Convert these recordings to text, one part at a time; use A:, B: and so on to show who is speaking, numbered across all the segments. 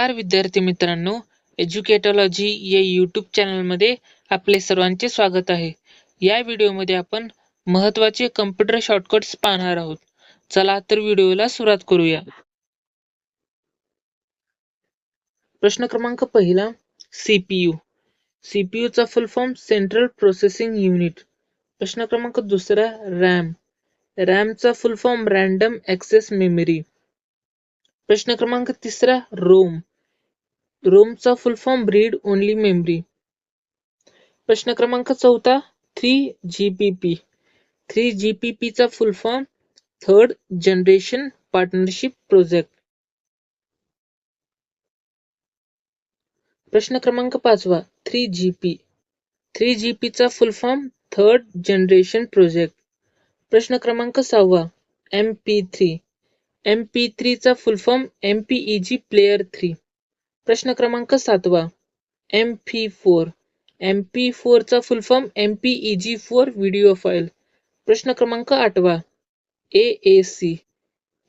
A: नमस्कार विद्यार्थी मित्रांनो. एज्युकेटॉलॉजी या यूट्यूब चॅनलमध्ये आपले सर्वांचे स्वागत आहे. या व्हिडिओमध्ये आपण महत्त्वाचे कम्प्युटर शॉर्टकट्स पाहणार आहोत. चला तर व्हिडिओला सुरुवात करूया. प्रश्न क्रमांक पहिला सीपीयू सीपीयू चा full form central processing unit प्रश्न क्रमांक दुसरा RAM रॅमचा full form random access memory प्रश्न क्रमांक तिसरा ROM रोमचा full form read only memory प्रश्न क्रमांक चौथा three GPP three जीपीपीचा full form third generation partnership project प्रश्न क्रमांक पाचवा three GP three जीपीचा full form third generation project प्रश्न क्रमांक सहावा M P three M P थ्रीचा full form M PEG player three प्रश्न क्रमांक सातवा. M P four M P फोरचा full form M G four video file प्रश्न क्रमांक आठवा. A A C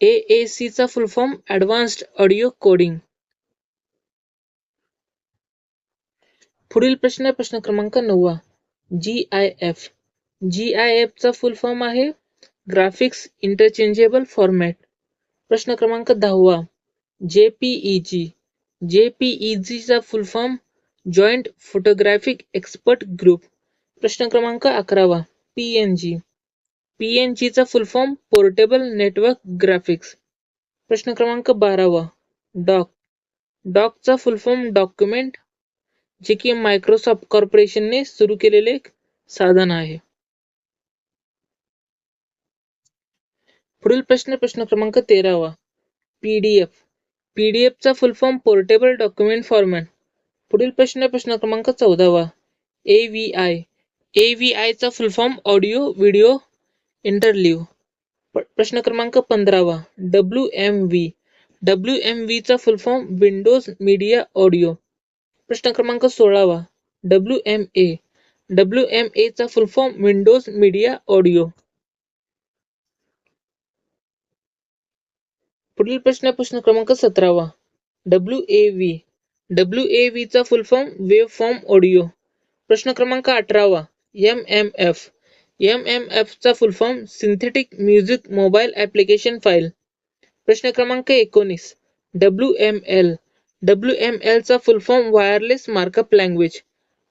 A: A A सीचा full form advanced audio coding पुढील प्रश्न आहे प्रश्न क्रमांक नववा. G I F G I एफचा full form आहे ग्राफिक्स इंटरचेंजेबल फॉर्मॅट प्रश्न क्रमांक दहावा. जे पी ई जी चा full form joint photographic expert group प्रश्न क्रमांक अकरावा. पीएनजी पीएनजी चा full form portable network graphics प्रश्न क्रमांक बारावा. डॉक डॉकचा फुल फॉर्म डॉक्युमेंट जे की मायक्रोसॉफ्ट कॉर्पोरेशनने सुरू केलेले एक साधन आहे. पुढील प्रश्न प्रश्न क्रमांक तेरावा. PDF पीडीएफचा full form portable document format पुढील प्रश्न प्रश्न क्रमांक चौदावा. A V I A V आयचा full form audio video interleave प्रश्न क्रमांक पंधरावा. W M V W M व्हीचा full form Windows media audio प्रश्न क्रमांक सोळावा. W M A W M एचा full form Windows media audio पुढील प्रश्न प्रश्न क्रमांक सतरावा. W A V W A V चा full form wave form audio प्रश्न क्रमांक अठरावा. M M F M M F चा full form synthetic music mobile application file प्रश्न क्रमांक एकोणीस. W M L W M L चा full form wireless markup language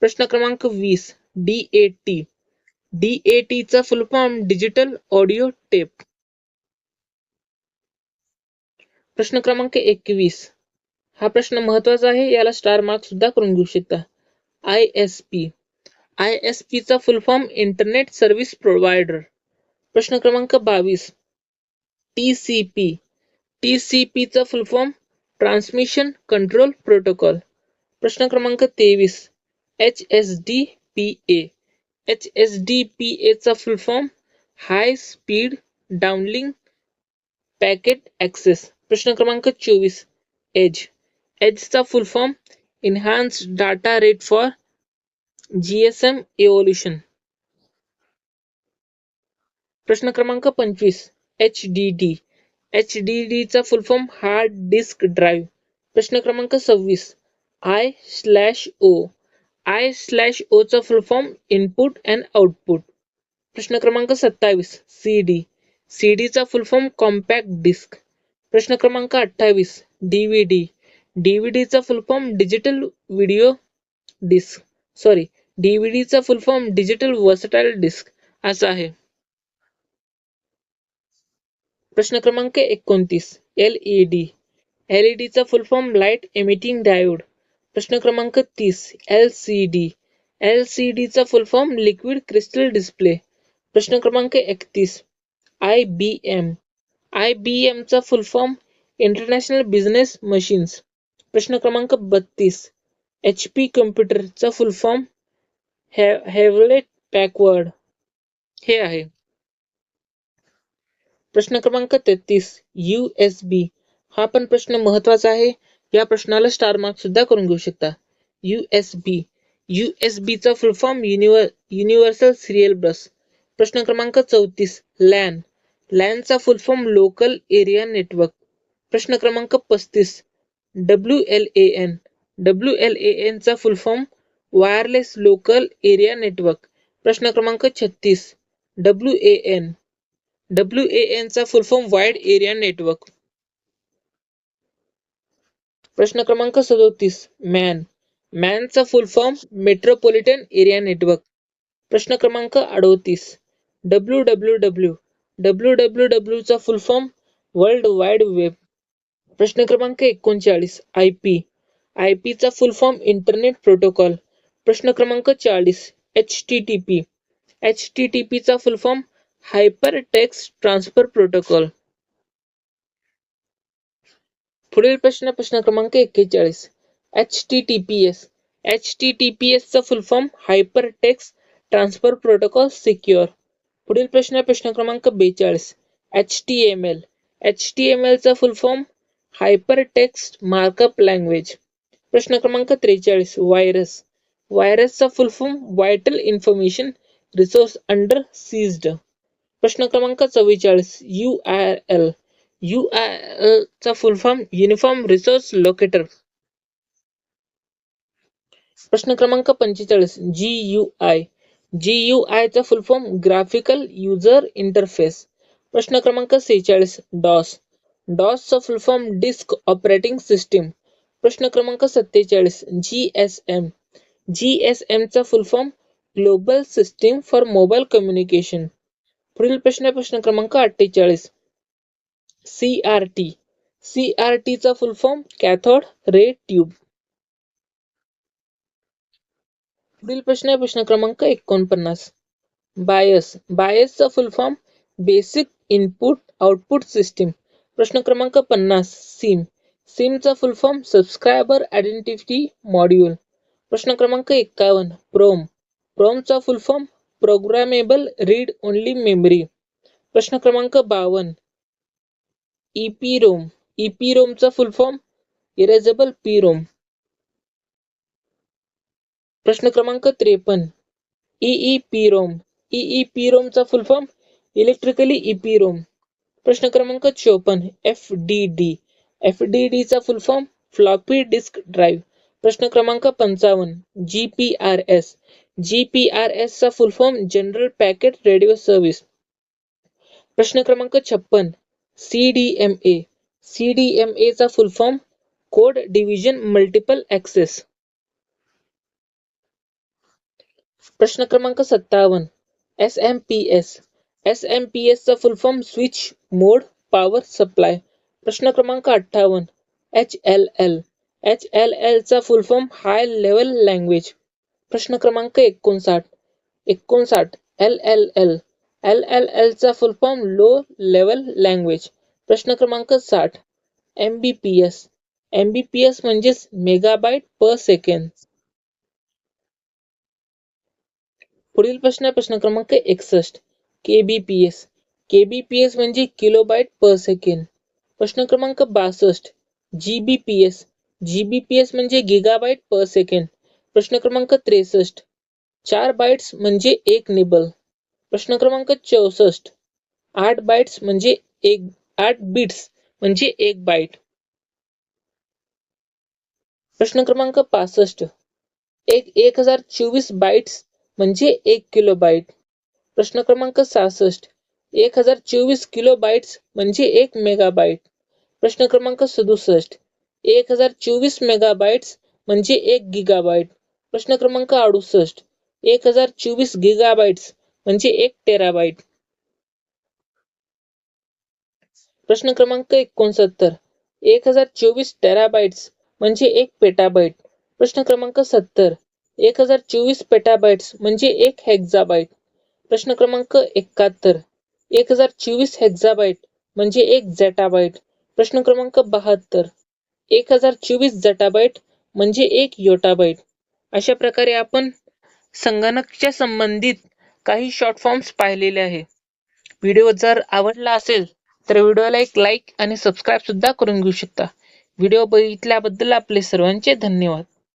A: प्रश्न क्रमांक वीस. D A T D A T चा full form digital audio tape प्रश्न क्रमांक एकवीस हा प्रश्न महत्वाचा आहे, याला स्टार मार्क घेऊ शकता. I S P I S P चा full form internet service provider प्रश्न क्रमांक बावीस. T C P T C P चा full form transmission control protocol प्रश्न क्रमांक तेवीस. H S D P A H S D P A full form high speed downlink packet access प्रश्न क्रमांक चोवीस. EDGE एजचा full form enhance data rate for GSM evolution प्रश्न क्रमांक पंचवीस. H D D H D डीचा full form hard disk drive प्रश्न क्रमांक सव्वीस. I slash O I slash Ocha full form input and output प्रश्न क्रमांक सत्तावीस. सी डी सी डी चा फुल फॉर्म कॉम्पॅक्ट डिस्क प्रश्न क्रमांक अठ्ठावीस DVD डीव्हीडीचा full form digital video disc sorry डीव्हीडीचा full form digital versatile disc असा आहे. प्रश्न क्रमांक एकोणतीस L E D LED एलईडीचा full form light emitting diode प्रश्न क्रमांक तीस L C D L C डीचा full form liquid crystal display प्रश्न क्रमांक एकतीस आय बी एम आय चा full form international business machines प्रश्न क्रमांक बत्तीस. एच पी कम्प्युटरचा फुल फॉर्म हॅवलेट बॅकवर्ड हे आहे. प्रश्न क्रमांक तेहतीस यू एस बी हा पण प्रश्न महत्त्वाचा आहे. या प्रश्नाला स्टार मार्क सुद्धा करून घेऊ शकता. U S B U S बीचा full form univer universal serial bus प्रश्न क्रमांक चौतीस LAN लॅनचा full form local area network प्रश्न क्रमांक पस्तीस. W L A N W L A एनचा full form wireless local area network प्रश्न क्रमांक छत्तीस. W A N W A एनचा full form wide area network प्रश्न क्रमांक सदोतीस. MAN मॅनचा full form metropolitan area network प्रश्न क्रमांक अडोतीस. W W W W W डब्ल्यूचा full form world wide web प्रश्न क्रमांक एकोणचाळीस आय पी आय पीचा फुल फॉर्म इंटरनेट प्रोटोकॉल प्रश्न क्रमांक चाळीस H T T P H T T पीचा full form hyper text transfer protocol पुढील प्रश्न प्रश्न क्रमांक एक्केचाळीस H T T P S H T T P एसचा full form hyper text transfer protocol secure पुढील प्रश्न प्रश्न क्रमांक बेचाळीस. H T M L H T M एलचा full form hyper text markup language प्रश्न क्रमांक त्रेचाळीस. व्हायरस व्हायरसचा full form vital information resource under seized प्रश्न क्रमांक चव्वेचाळीस. U I L U I L चा full form uniform resource locator प्रश्न क्रमांक पंचेचाळीस. G U I G U I चा full form graphical user interface प्रश्न क्रमांक सेहेचाळीस DOS डॉसचा full form disk operating system प्रश्न क्रमांक सत्तेचाळीस G S M G S एमचा full form global system for mobile communication पुढील प्रश्न प्रश्न क्रमांक अठ्ठेचाळीस. C R T C R टीचा full form cathode ray tube पुढील प्रश्न आहे प्रश्न क्रमांक एकोणपन्नास. BIOS बायसचा full form basic input output system प्रश्न क्रमांक पन्नास SIM सिमचा full form subscriber identity module प्रश्न क्रमांक एक्कावन्न PROM प्रोमचा full form programmable read only memory प्रश्न क्रमांक बावन्न ईपी रोमचा फुल फॉर्म इरेजेबल पीरोम प्रश्न क्रमांक त्रेपन्न. पी रोमचा फुल फॉर्म इलेक्ट्रिकली इपीरोम प्रश्न क्रमांक चोपन्न F D D F D D चा full form floppy disk drive प्रश्न क्रमांक पंचावन्न G P R S G P R S चा full form general packet radio service प्रश्न क्रमांक छप्पन C D M A C D M एचा full form code division multiple access प्रश्न क्रमांक सत्तावन्न S M P S S M P S चा full form switch mode power supply प्रश्न क्रमांक अठ्ठावन्न H L L H L L चा full form high level language प्रश्न क्रमांक एकोणसाठ. एकोणसाठ L L L L L L चा full form low level language प्रश्न क्रमांक साठ. M B P S M B P S म्हणजेच मेगाबाईट पर सेकंड पुढील प्रश्न आहे प्रश्न क्रमांक एकसष्ट. केबीपीएस केबीपीएस म्हणजे किलोबाईट पर सेकंड प्रश्न क्रमांक बासष्ट. जीबीपीएस जीबीपीएस म्हणजे गिगाबाईट पर सेकंड प्रश्न क्रमांक त्रेसष्ट. चार बाईट्स म्हणजे एक निबल. प्रश्न क्रमांक चौसष्ट. आठ बाईट्स म्हणजे एक, आठ बिट्स म्हणजे एक बाईट प्रश्न क्रमांक पासष्ट. एक एक हज़ार चोवीस बाईट्स म्हणजे एक किलो बाईट प्रश्न क्रमांक सहासष्ट. एक हज़ार चोवीस किलो बाईट्स म्हणजे एक मेगाबाईट प्रश्न क्रमांक सदुसष्ट. एक हज़ार चोवीस मेगाबाईट्स म्हणजे एक गिगाबाईट प्रश्न क्रमांक अडुसष्ट. एक हज़ार चोवीस गिगाबाईट्स म्हणजे एक टेराबाईट प्रश्न क्रमांक एकोणसत्तर. एक हज़ार चोवीस टेराबाईट्स म्हणजे एक पेटाबाईट प्रश्न क्रमांक सत्तर. एक हजार चोवीस पेटाबाइट्स म्हणजे एक हेक्झाबाईट प्रश्न क्रमांक एकाहत्तर. एक हजार चोवीस हेक्झाबाईट म्हणजे एक झेटाबाईट प्रश्न क्रमांक बहात्तर. एक हजार चोवीस जटाबाईट म्हणजे एक योटाबाईट अशा प्रकारे आपण संगणकच्या संबंधित काही शॉर्ट फॉर्म्स पाहिलेले आहे. व्हिडिओ जर आवडला असेल तर व्हिडिओला एक लाईक आणि सबस्क्राईब सुद्धा करून घेऊ शकता. व्हिडिओ बघितल्याबद्दल आपले सर्वांचे धन्यवाद.